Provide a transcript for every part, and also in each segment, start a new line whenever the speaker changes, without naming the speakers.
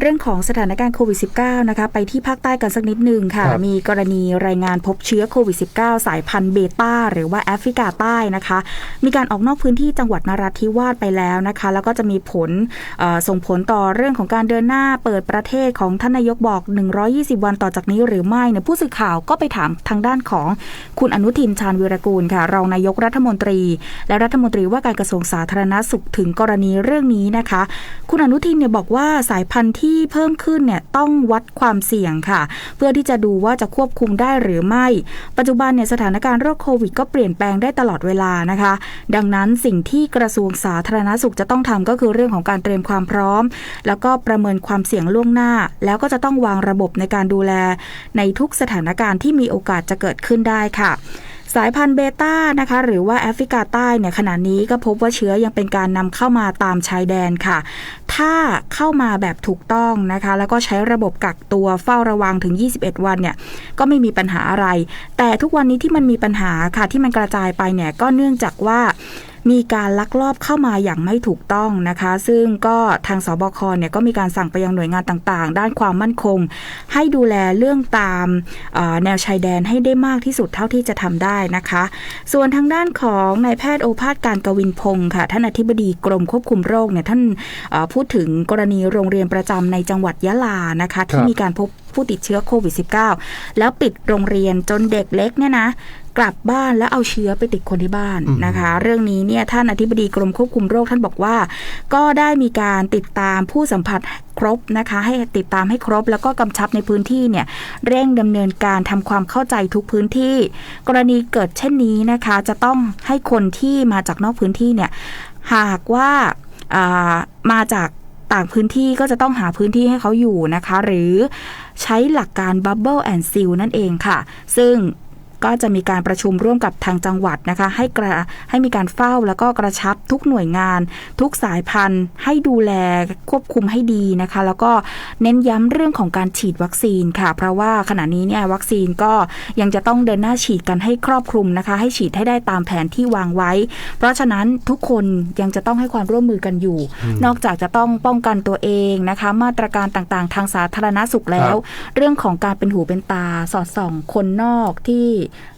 เรื่องของสถานการณ์โควิด -19 นะคะไปที่ภาคใต้กันสักนิดหนึ่งค่ะ
ครับ
มีกรณีรายงานพบเชื้อโควิด -19 สายพันธุ์เบต้าหรือว่าแอฟริกาใต้นะคะ มีการออกนอกพื้นที่จังหวัดนราธิวาสไปแล้วนะคะ แล้วก็จะมีผลเอ่อส่งผลต่อเรื่องของการเดินหน้าเปิดประเทศของท่านนายกบอก 120 วันต่อจากนี้หรือไม่เนี่ยผู้สื่อข่าวก็ไปถามทางด้านของคุณอนุทินชาญวีรกูลค่ะรองนายกรัฐมนตรี และรัฐมนตรีว่าการกระทรวงสาธารณสุขถึงกรณีเรื่องนี้นะคะ คุณอนุทินเนี่ยบอกว่าสายพันธุ์ที่เพิ่มขึ้นเนี่ยต้องวัดความเสี่ยงค่ะ เพื่อที่จะดูว่าจะควบคุมได้หรือไม่ ปัจจุบันเนี่ยสถานการณ์โรคโควิดก็เปลี่ยนแปลงได้ตลอดเวลานะคะ ดังนั้นสิ่งที่กระทรวงสาธารณสุขจะต้องทำก็คือเรื่องของการเตรียมความพร้อม แล้วก็ประเมินความเสี่ยงล่วงหน้า แล้วก็จะต้องวางระบบในการดูแล ในทุกสถานการณ์ที่มีโอกาสจะเกิดขึ้นได้ค่ะสายพันธุ์เบต้านะคะ หรือว่าแอฟริกาใต้เนี่ยขณะนี้ก็พบว่าเชื้อยังเป็นการนำเข้ามาตามชายแดนค่ะ ถ้าเข้ามาแบบถูกต้องนะคะ แล้วก็ใช้ระบบกักตัวเฝ้าระวังถึง 21 วันเนี่ยก็ไม่มีปัญหาอะไร แต่ทุกวันนี้ที่มันมีปัญหาค่ะที่มันกระจายไปเนี่ยก็เนื่องจากว่า มีการลักลอบเข้ามาอย่างไม่ถูกต้องนะคะ ซึ่งก็ทางสบคเนี่ยก็มีการสั่งไปยังหน่วยงานต่างๆ ด้านความมั่นคง ให้ดูแลเรื่องตามแนวชายแดนให้ได้มากที่สุดเท่าที่จะทำได้นะคะ ส่วนทางด้านของนายแพทย์โอภาสการกวินพงศ์ค่ะ ท่านอธิบดีกรมควบคุมโรคเนี่ยท่านพูดถึงกรณีโรงเรียนประจำในจังหวัดยะลานะคะ ที่มีการพบผู้ติดเชื้อโควิด -19 แล้วปิดโรงเรียนจนเด็กเล็กเนี่ยนะ กลับบ้านแล้วเอาเชื้อไปติดคนที่บ้าน
อืม
นะคะ เรื่องนี้เนี่ยท่านอธิบดีกรมควบคุมโรคท่านบอกว่า ก็ได้มีการติดตามผู้สัมผัสครบนะคะ ให้ติดตามให้ครบ แล้วก็กำชับในพื้นที่เนี่ยเร่งดำเนินการทำความเข้าใจทุกพื้นที่ กรณีเกิดเช่นนี้นะคะ จะต้องให้คนที่มาจากนอกพื้นที่เนี่ยหากว่าอ่ามาจากต่างพื้นที่ก็จะต้องหาพื้นที่ให้เขาอยู่นะคะ หรือใช้หลักการ Bubble and Seal นั่นเองค่ะ ซึ่ง ก็จะมีการประชุมร่วมกับทางจังหวัดนะคะ ให้กระให้มีการเฝ้าแล้วก็กระชับทุกหน่วยงาน ทุกสายพันธุ์ ให้ดูแลควบคุมให้ดีนะคะ แล้วก็เน้นย้ำเรื่องของการฉีดวัคซีนค่ะ เพราะว่าขณะนี้เนี่ยวัคซีนก็ยังจะต้องเดินหน้าฉีดกันให้ครอบคลุมนะคะ ให้ฉีดให้ได้ตามแผนที่วางไว้ เพราะฉะนั้นทุกคนยังจะต้องให้ความร่วมมือกันอยู่ นอกจากจะต้องป้องกันตัวเองนะคะ มาตรการต่างๆ ทางสาธารณสุขแล้ว เรื่องของการเป็นหูเป็นตาสอดส่องคนนอกที่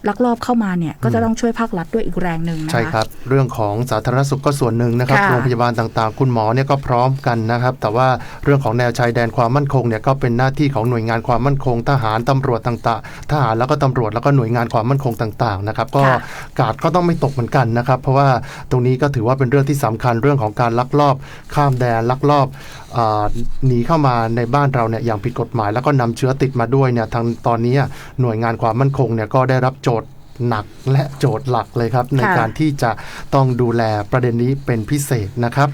ลักลอบเข้ามาเนี่ยก็จะต้องช่วยภาครัฐด้วยอีกแรงหนึ่งนะคะ
ใช่ครับเรื่องของสาธารณสุขก็ส่วนหนึ่งนะครับ
ค่ะ
โรงพยาบาลต่างๆ คุณหมอเนี่ยก็พร้อมกันนะครับ แต่ว่าเรื่องของแนวชายแดนความมั่นคงเนี่ยก็เป็นหน้าที่ของหน่วยงานความมั่นคง ทหารตำรวจต่างๆทหารแล้วก็ตำรวจแล้วก็หน่วยงานความมั่นคงต่างๆนะครับก็
ค่ะ
กาดก็ต้องไม่ตกเหมือนกันนะครับ เพราะว่าตรงนี้ก็ถือว่าเป็นเรื่องที่สำคัญเรื่องของการลักลอบข้ามแดนลักลอบอ่าหนีเข้ามาในบ้านเราเนี่ยอย่างผิดกฎหมาย แล้วก็นำเชื้อติดมาด้วยเนี่ยทางตอนนี้หน่วยงานความมั่นคงเนี่ยก็ได้รับโจทย์หนักและโจทย์หลักเลยครับ ใน
ค่ะ
การที่จะต้องดูแลประเด็นนี้เป็นพิเศษนะครับ